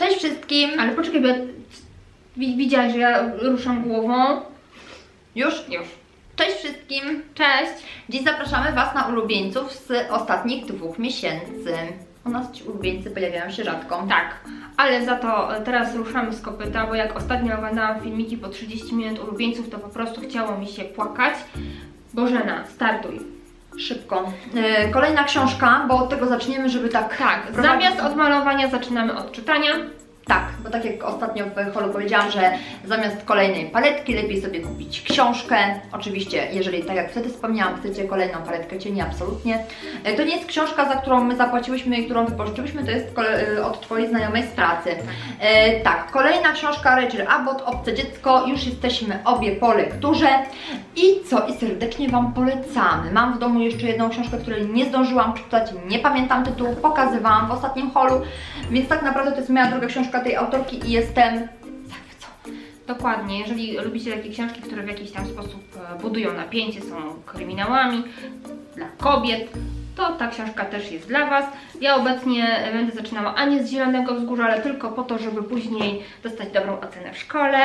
Cześć wszystkim! Ale poczekaj. Wi- widziałaś, że ja ruszam głową. Już? Już. Cześć wszystkim! Cześć! Dziś zapraszamy Was na ulubieńców z ostatnich dwóch miesięcy. U nas ci ulubieńcy pojawiają się rzadko. Tak, ale za to e, teraz ruszamy z kopyta, bo jak ostatnio oglądałam filmiki po 30 minut ulubieńców, to po prostu chciało mi się płakać. Bożena, startuj. Szybko. Yy, kolejna książka, bo od tego zaczniemy, żeby tak... Tak, zamiast od malowania zaczynamy od czytania. Tak, bo tak jak ostatnio w holu powiedziałam, że zamiast kolejnej paletki lepiej sobie kupić książkę. Oczywiście, jeżeli tak jak wtedy wspomniałam, chcecie kolejną paletkę cieni, absolutnie. E, To nie jest książka, za którą my zapłaciłyśmy i którą wypożyczyłyśmy, to jest e, od Twojej znajomej z pracy. E, tak, kolejna książka Rachel Abbott, Obce Dziecko, już jesteśmy obie po lekturze. I co? I serdecznie Wam polecamy. Mam w domu jeszcze jedną książkę, której nie zdążyłam przeczytać, nie pamiętam tytułu, pokazywałam w ostatnim holu, więc tak naprawdę to jest moja druga książka tej autorki i jestem. Dokładnie, jeżeli lubicie takie książki, które w jakiś tam sposób e, budują napięcie, są kryminałami dla kobiet, to ta książka też jest dla Was. Ja obecnie będę zaczynała Anię z Zielonego Wzgórza, ale tylko po to, żeby później dostać dobrą ocenę w szkole.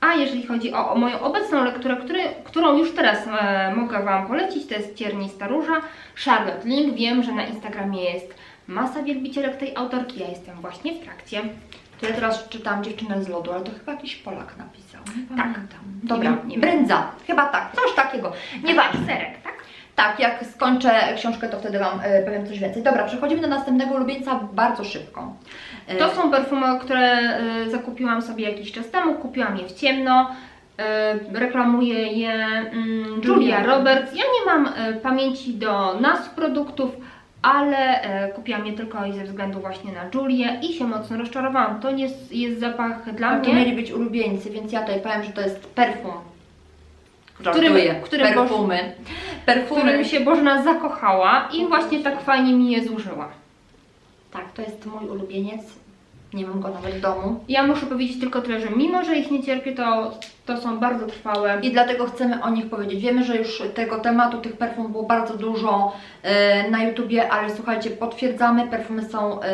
A jeżeli chodzi o, o moją obecną lekturę, który, którą już teraz e, mogę Wam polecić, to jest Ciernista Róża, Charlotte Link. Wiem, że na Instagramie jest masa wielbicielek tej autorki, ja jestem właśnie w trakcie. To ja teraz czytam Dziewczynę z lodu, ale to chyba jakiś Polak napisał. Nie Tak. pamiętam. Dobra, Nie wiem, nie wiem. Brędza, chyba tak, coś takiego. Nieważne. serek, tak? Tak, jak skończę książkę, to wtedy Wam e, powiem coś więcej. Dobra, przechodzimy do następnego ulubieńca bardzo szybko. E, To są perfumy, które y, zakupiłam sobie jakiś czas temu. Kupiłam je w ciemno. Reklamuje je mm, Julia. Roberts. Ja nie mam pamięci do nazw produktów, ale kupiłam je tylko i ze względu właśnie na Julię i się mocno rozczarowałam. To nie jest, jest zapach dla A to mnie. mieli być ulubieńcy, więc ja tutaj powiem, że to jest perfum. Którym- którym perfumy. Perfumy. którym się Bożena zakochała i właśnie tak fajnie mi je zużyła. Tak, to jest mój ulubieniec. Nie mam go nawet w domu. Ja muszę powiedzieć tylko tyle, że mimo, że ich nie cierpię, to, to są bardzo trwałe. I dlatego chcemy o nich powiedzieć. Wiemy, że już tego tematu, tych perfum było bardzo dużo e, na YouTubie, ale słuchajcie, potwierdzamy, perfumy są e,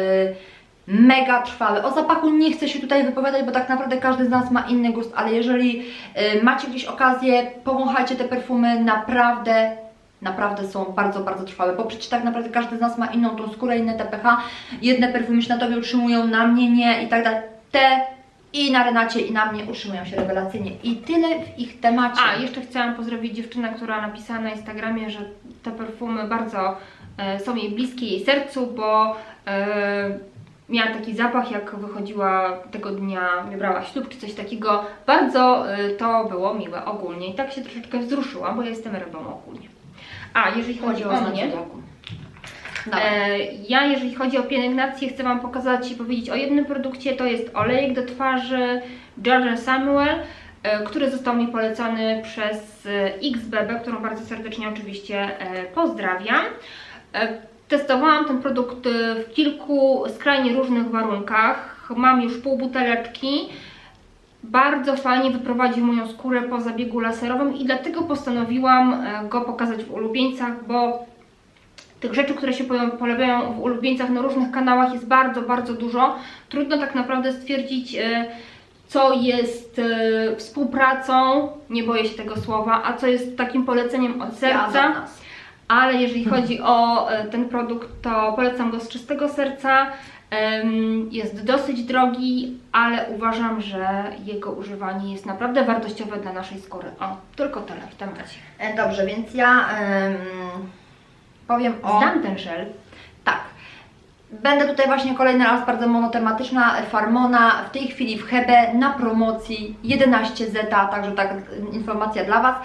mega trwałe. O zapachu nie chcę się tutaj wypowiadać, bo tak naprawdę każdy z nas ma inny gust, ale jeżeli e, macie gdzieś okazję, powąchajcie te perfumy, naprawdę Naprawdę są bardzo, bardzo trwałe, bo przecież tak naprawdę każdy z nas ma inną tą skórę, inne TPH. Jedne perfumy się na Tobie utrzymują, na mnie nie i tak dalej. Te i na Renacie i na mnie utrzymują się rewelacyjnie. I tyle w ich temacie. A, jeszcze chciałam pozdrowić dziewczynę, która napisała na Instagramie, że te perfumy bardzo e, są jej bliskie jej sercu, bo e, miała taki zapach, jak wychodziła tego dnia, wybrała ślub czy coś takiego. Bardzo e, to było miłe ogólnie i tak się troszeczkę wzruszyłam, bo ja jestem rybą ogólnie. A, jeżeli chodzi o mnie. Dawaj. E, ja, jeżeli chodzi o pielęgnację, chcę Wam pokazać i powiedzieć o jednym produkcie. To jest olejek do twarzy George Samuel, e, który został mi polecony przez e, XBB, którą bardzo serdecznie oczywiście e, pozdrawiam. E, Testowałam ten produkt e, w kilku skrajnie różnych warunkach. Mam już pół buteleczki. Bardzo fajnie wyprowadził moją skórę po zabiegu laserowym i dlatego postanowiłam e, go pokazać w ulubieńcach, bo tych rzeczy, które się pojawiają- w ulubieńcach na różnych kanałach jest bardzo, bardzo dużo. Trudno tak naprawdę stwierdzić, e, co jest e, współpracą, nie boję się tego słowa, a co jest takim poleceniem od Ja serca. nas. Ale jeżeli chodzi o e, ten produkt, to polecam go z czystego serca. Jest dosyć drogi, ale uważam, że jego używanie jest naprawdę wartościowe dla naszej skóry. O, tylko tyle w temacie. E, Dobrze, więc ja em, powiem o... Znam ten żel. Tak. Będę tutaj właśnie kolejny raz bardzo monotematyczna. Farmona w tej chwili w Hebe na promocji 11 zeta, także tak informacja dla Was.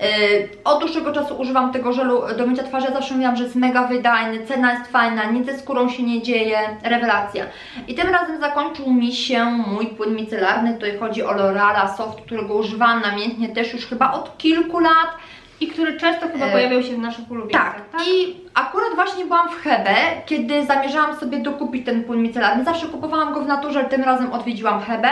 Yy, od dłuższego czasu używam tego żelu do mycia twarzy. Ja zawsze mówiłam, że jest mega wydajny, cena jest fajna, nic ze skórą się nie dzieje, rewelacja. I tym razem zakończył mi się mój płyn micelarny. Tutaj chodzi o L'Oreala Soft, którego używam namiętnie też już chyba od kilku lat. I który często chyba E, pojawiał się w naszych ulubieńcach, Tak, tak? i akurat właśnie byłam w Hebe, kiedy zamierzałam sobie dokupić ten płyn micelarny. Zawsze kupowałam go w naturze, ale tym razem odwiedziłam Hebe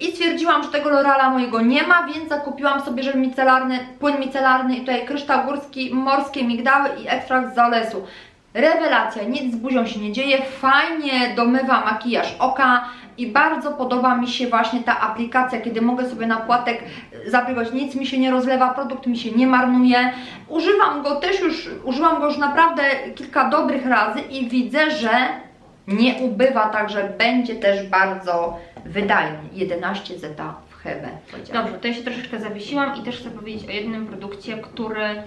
i stwierdziłam, że tego L'Oreala mojego nie ma, więc zakupiłam sobie żel micelarny, płyn micelarny i tutaj kryształ górski, morskie migdały i ekstrakt z zalesu. Rewelacja, nic z buzią się nie dzieje, fajnie domywa makijaż oka i bardzo podoba mi się właśnie ta aplikacja, kiedy mogę sobie na płatek zaprywać, nic mi się nie rozlewa, produkt mi się nie marnuje. Używam go też już, użyłam go już naprawdę kilka dobrych razy i widzę, że nie ubywa, także będzie też bardzo wydajny. 11 zeta w Hebe. Dobrze, to ja się troszeczkę zawiesiłam i też chcę powiedzieć o jednym produkcie, który,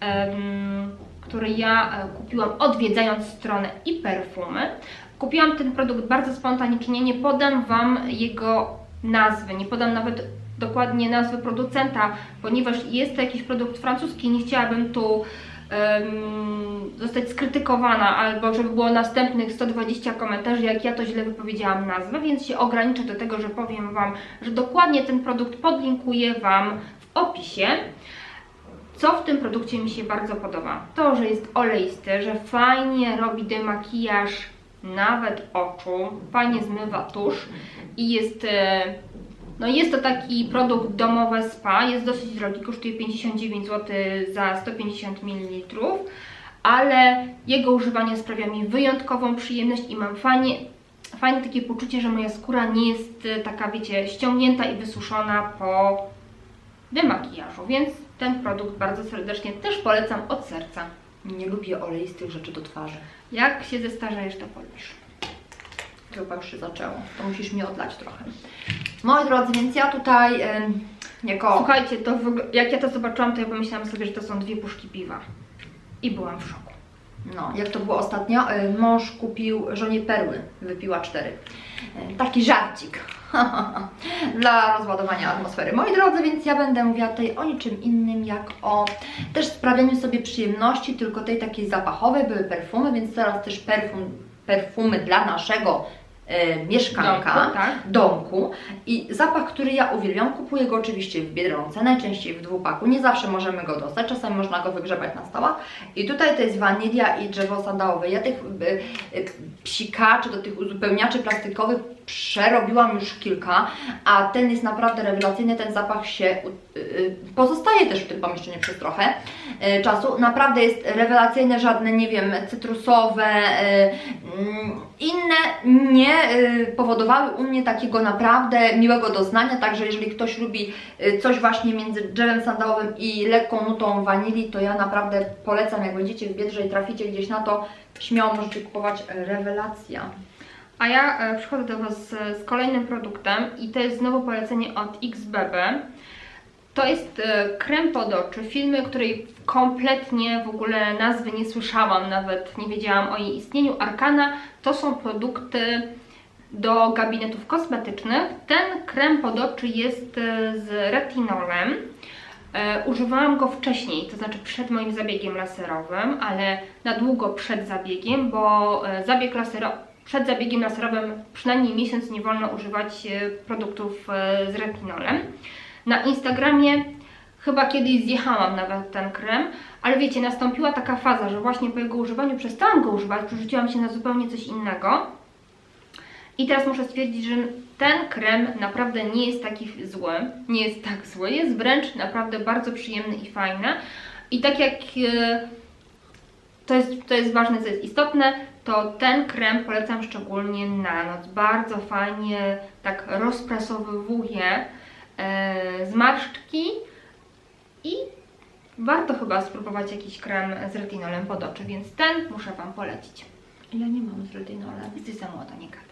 em, który ja e, kupiłam odwiedzając stronę i perfumy. Kupiłam ten produkt bardzo spontanicznie, nie podam Wam jego nazwy, nie podam nawet dokładnie nazwy producenta, ponieważ jest to jakiś produkt francuski, nie chciałabym tu zostać skrytykowana albo żeby było następnych 120 komentarzy, jak ja to źle wypowiedziałam nazwę, więc się ograniczę do tego, że powiem Wam, że dokładnie ten produkt podlinkuję Wam w opisie. Co w tym produkcie mi się bardzo podoba? To, że jest oleisty, że fajnie robi demakijaż nawet oczu, fajnie zmywa tusz i jest, e, no jest to taki produkt domowe spa, jest dosyć drogi, kosztuje 59 zł za 150 ml, ale jego używanie sprawia mi wyjątkową przyjemność i mam fajnie, fajne takie poczucie, że moja skóra nie jest e, taka, wiecie, ściągnięta i wysuszona po demakijażu, więc ten produkt bardzo serdecznie też polecam od serca. Nie lubię oleistych rzeczy do twarzy. Jak się zestarzejesz, to polubisz. Chyba już się zaczęło. To musisz mi odlać trochę. Moi drodzy, więc ja tutaj jako... Słuchajcie, to jak ja to zobaczyłam, to ja pomyślałam sobie, że to są dwie puszki piwa. I byłam w szoku. No, jak to było ostatnio, y, mąż kupił żonie perły, wypiła cztery. Y, Taki żarcik dla rozładowania atmosfery. Moi drodzy, więc ja będę mówiła tutaj o niczym innym, jak o też sprawianiu sobie przyjemności, tylko tej takiej zapachowej, były perfumy, więc teraz też perfum, perfumy dla naszego y, mieszkanka Domku, tak? domku i zapach, który ja uwielbiam, kupuję go oczywiście w Biedronce, najczęściej w dwupaku, nie zawsze możemy go dostać, czasami można go wygrzebać na stołach i tutaj to jest wanilia i drzewo sandałowe. Ja tych y, psikaczy, do tych uzupełniaczy plastikowych przerobiłam już kilka, a ten jest naprawdę rewelacyjny, ten zapach się y, pozostaje też w tym pomieszczeniu przez trochę czasu. Naprawdę jest rewelacyjny, żadne, nie wiem, cytrusowe, mm, inne nie y, powodowały u mnie takiego naprawdę miłego doznania, także jeżeli ktoś lubi y, coś właśnie między drzewem sandałowym i lekką nutą wanilii, to ja naprawdę polecam, jak będziecie w Biedrze i traficie gdzieś na to, śmiało możecie kupować rewelacja. A ja e, przychodzę do Was z, z kolejnym produktem i to jest znowu polecenie od XBB. To jest e, krem pod oczy, filmy, której kompletnie w ogóle nazwy nie słyszałam, nawet nie wiedziałam o jej istnieniu. Arkana to są produkty do gabinetów kosmetycznych. Ten krem pod oczy jest e, z retinolem. E, używałam go wcześniej, to znaczy przed moim zabiegiem laserowym, ale na długo przed zabiegiem, bo zabieg laserowy, przed zabiegiem laserowym przynajmniej miesiąc nie wolno używać produktów z retinolem. Na Instagramie chyba kiedyś zjechałam nawet ten krem, ale wiecie, nastąpiła taka faza, że właśnie po jego używaniu przestałam go używać, przerzuciłam się na zupełnie coś innego. I teraz muszę stwierdzić, że ten krem naprawdę nie jest taki zły, nie jest tak zły, jest wręcz naprawdę bardzo przyjemny i fajny. I tak jak e, to jest, to jest ważne, co jest istotne, to ten krem polecam szczególnie na noc. Bardzo fajnie tak rozprasowywuje zmarszczki i warto chyba spróbować jakiś krem z retinolem pod oczy, więc ten muszę Wam polecić. Ja nie mam z retinolem. Jesteś za młoda, nie gadaj.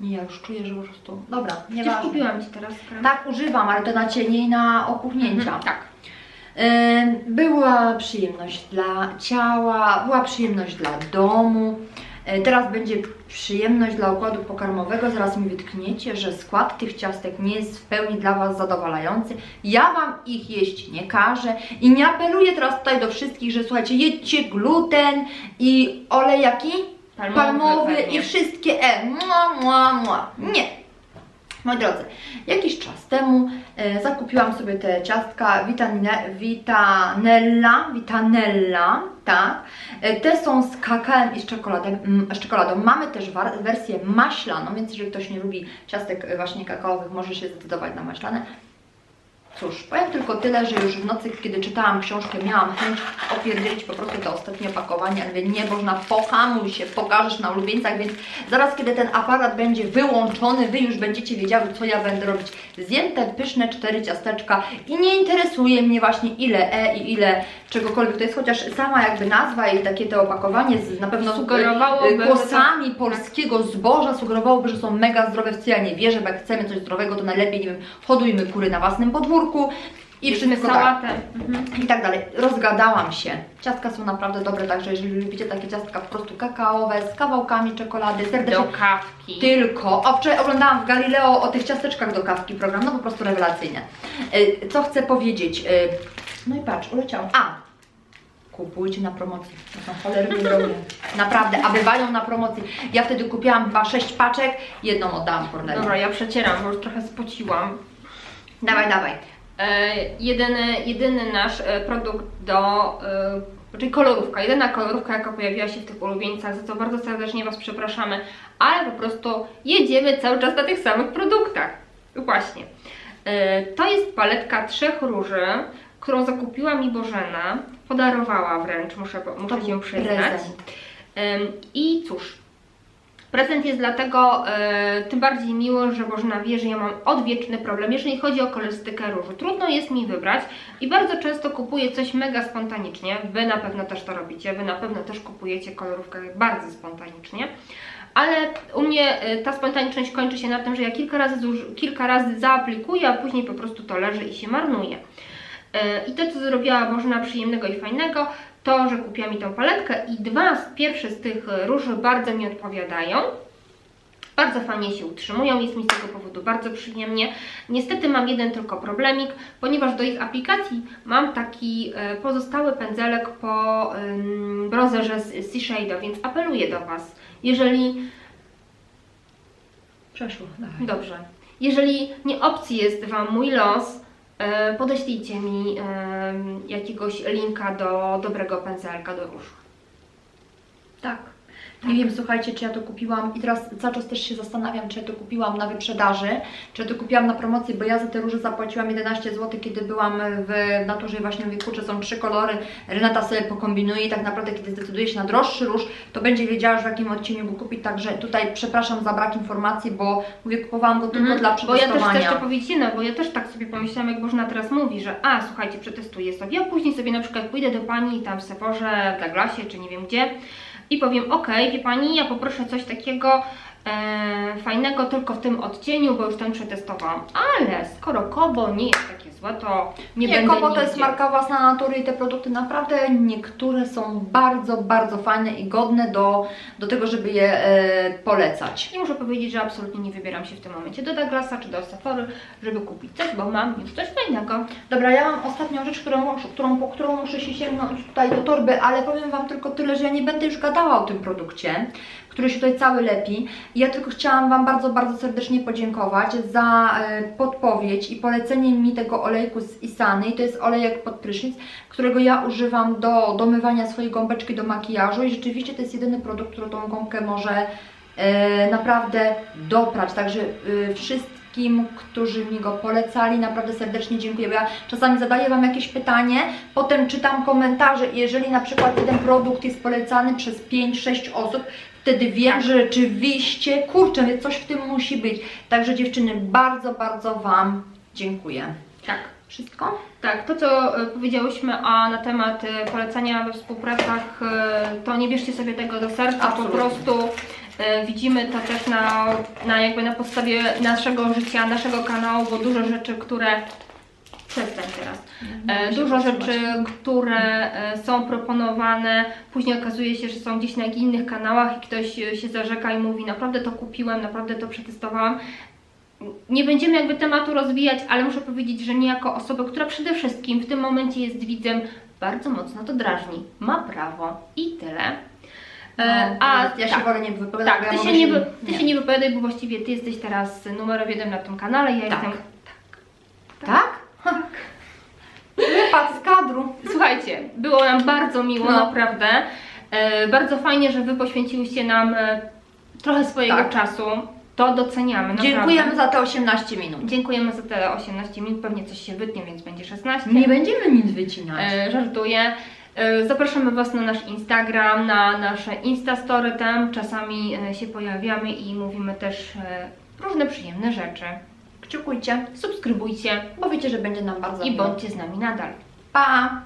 Nie, ja już czuję, że po prostu... Dobra, nie Przecież kupiłam Ci teraz krem. Tak, używam, ale to na cienie i na opuchnięcia. Mhm, tak. Ym, Była przyjemność dla ciała, była przyjemność dla domu. Y, Teraz będzie przyjemność dla układu pokarmowego. Zaraz mi wytkniecie, że skład tych ciastek nie jest w pełni dla Was zadowalający. Ja Wam ich jeść nie każę i nie apeluję teraz tutaj do wszystkich, że słuchajcie, jedźcie gluten i olej jaki? Palmowy Palmowy i wszystkie E. Mua, mua, mua. Nie. Moi drodzy, jakiś czas temu e, zakupiłam sobie te ciastka Vitanella, Vitanella, tak. E, te są z kakałem i z, czekoladem, mm, z czekoladą. Mamy też wersję maślaną, więc jeżeli ktoś nie lubi ciastek e, właśnie kakaowych, może się zdecydować na maślane. Cóż, powiem tylko tyle, że już w nocy, kiedy czytałam książkę, miałam chęć opierdzielić po prostu to ostatnie opakowanie, ale mówię, nie można, pohamuj się, pokażesz na ulubieńcach, więc zaraz, kiedy ten aparat będzie wyłączony, Wy już będziecie wiedziały, co ja będę robić. Zjem te pyszne cztery ciasteczka i nie interesuje mnie właśnie ile E i ile czegokolwiek. To jest, chociaż sama jakby nazwa i takie to opakowanie z, na pewno Sugerowałoby, y, głosami polskiego zboża sugerowałoby, że są mega zdrowe, w ja nie wierzę, bo jak chcemy coś zdrowego, to najlepiej, nie wiem, hodujmy kury na własnym podwórku i wszystko tak, sałatę. Mhm. i tak dalej. Rozgadałam się. Ciastka są naprawdę dobre, także jeżeli lubicie takie ciastka po prostu kakaowe, z kawałkami czekolady, serdecznie Do kawki. tylko. A wczoraj oglądałam w Galileo o tych ciasteczkach do kawki program, no po prostu rewelacyjne. Y, Co chcę powiedzieć? Y, No i patrz, uleciałam. A! Kupujcie na promocji. To są cholernie drogie. Naprawdę, a bywają na promocji. Ja wtedy kupiłam chyba 6 paczek, jedną oddałam Corneli. Dobra, ja przecieram, bo już trochę spociłam. Dawaj, dawaj. E, jedyny, jedyny nasz e, produkt do, e, czyli kolorówka, jedyna kolorówka jaka pojawiła się w tych ulubieńcach, za co bardzo serdecznie Was przepraszamy, ale po prostu jedziemy cały czas na tych samych produktach. Właśnie. To jest paletka trzech róży, którą zakupiła mi Bożena, podarowała wręcz, muszę, muszę był się przyznać. prezent. I cóż, prezent jest dlatego e, tym bardziej miły, że Bożena wie, że ja mam odwieczny problem, jeżeli chodzi o kolorystykę róży. Trudno jest mi wybrać i bardzo często kupuję coś mega spontanicznie. Wy na pewno też to robicie, Wy na pewno też kupujecie kolorówkę bardzo spontanicznie. Ale u mnie e, ta spontaniczność kończy się na tym, że ja kilka razy, kilka razy zaaplikuję, a później po prostu to leży i się marnuje. E, I to, co zrobiła Bożena przyjemnego i fajnego, to, że kupiła mi tą paletkę i dwa z pierwsze z tych e, róży bardzo mi odpowiadają. Bardzo fajnie się utrzymują, jest mi z tego powodu bardzo przyjemnie. Niestety mam jeden tylko problemik, ponieważ do ich aplikacji mam taki e, pozostały pędzelek po ym, browserze z Sea Shade'a, więc apeluję do Was, jeżeli Przeszło, dawaj. Dobrze. Jeżeli nie opcji jest Wam mój los, podeślijcie mi em, jakiegoś linka do dobrego pędzelka do róż. Tak. Nie wiem, słuchajcie, czy ja to kupiłam i teraz cały czas też się zastanawiam, czy ja to kupiłam na wyprzedaży, czy ja to kupiłam na promocji, bo ja za te róże zapłaciłam 11 zł, kiedy byłam w naturze i właśnie mówię, kurczę, są trzy kolory, Renata sobie pokombinuje i tak naprawdę, kiedy zdecyduje się na droższy róż, to będzie wiedziała, że w jakim odcieniu go kupić, także tutaj przepraszam za brak informacji, bo mówię, kupowałam go tylko dla Mhm. Bo ja też chcę przetestowania. jeszcze powiedzieć jedno, bo ja też tak sobie pomyślałam, jak Bożena teraz mówi, że a, słuchajcie, przetestuję sobie, a później sobie na przykład pójdę do Pani tam w Sephorze, w Douglasie, czy nie wiem gdzie i powiem, ok, wie Pani, ja poproszę coś takiego e, fajnego tylko w tym odcieniu, bo już ten przetestowałam, ale skoro Kobo nie jest takie złe, to nie, Nie, będę Kobo to jest nigdzie. marka własna natury i te produkty naprawdę niektóre są bardzo, bardzo fajne i godne do, do tego, żeby je e, polecać. I muszę powiedzieć, że absolutnie nie wybieram się w tym momencie do Douglasa czy do Sephory, żeby kupić coś, bo mam już coś fajnego. Dobra, ja mam ostatnią rzecz, którą, którą, po którą muszę się sięgnąć tutaj do torby, ale powiem Wam tylko tyle, że ja nie będę już gadała o tym produkcie, który się tutaj cały lepi. Ja tylko chciałam Wam bardzo, bardzo serdecznie podziękować za e, podpowiedź i polecenie mi tego olejku z Isany. I to jest olejek pod prysznic, którego ja używam do domywania swojej gąbeczki do makijażu i rzeczywiście to jest jedyny produkt, który tą gąbkę może e, naprawdę doprać. Także e, wszystkim, którzy mi go polecali, naprawdę serdecznie dziękuję. Bo ja czasami zadaję Wam jakieś pytanie, potem czytam komentarze i jeżeli na przykład jeden produkt jest polecany przez 5-6 osób, wtedy wiem, że rzeczywiście, kurczę, więc coś w tym musi być. Także dziewczyny, bardzo, bardzo Wam dziękuję. Tak. Wszystko? Tak, to co e, powiedziałyśmy a na temat e, polecania we współpracach, e, to nie bierzcie sobie tego do serca, po Absolutnie. prostu e, widzimy to też na, na jakby na podstawie naszego życia, naszego kanału, bo dużo rzeczy, które Przestań teraz. E, dużo rzeczy, które e, są proponowane, później okazuje się, że są gdzieś na innych kanałach i ktoś e, się zarzeka i mówi naprawdę to kupiłem, naprawdę to przetestowałam. Nie będziemy jakby tematu rozwijać, ale muszę powiedzieć, że nie jako osoba, która przede wszystkim w tym momencie jest widzem, bardzo mocno to drażni. Ma prawo i tyle. No, a ja się tak, wolę nie wypowiadać, tak, ja ty, mogę się nie, wy- ty się nie wypowiadaj, bo właściwie ty jesteś teraz numerem jeden na tym kanale, ja Tak. jestem Tak? Wypad z kadru. Słuchajcie, było nam bardzo miło, No. naprawdę. E, bardzo fajnie, że Wy poświęciłyście nam e, trochę swojego Tak. czasu. To doceniamy. Naprawdę. Dziękujemy za te 18 minut. Dziękujemy za te 18 minut. Pewnie coś się wytnie, więc będzie 16. Nie będziemy nic wycinać. E, żartuję. E, Zapraszamy Was na nasz Instagram, na nasze Instastory. Tam czasami e, się pojawiamy i mówimy też e, różne przyjemne rzeczy. Kciukujcie, Subskrybujcie bo wiecie, że będzie nam bardzo i miło. bądźcie z nami nadal. Pa!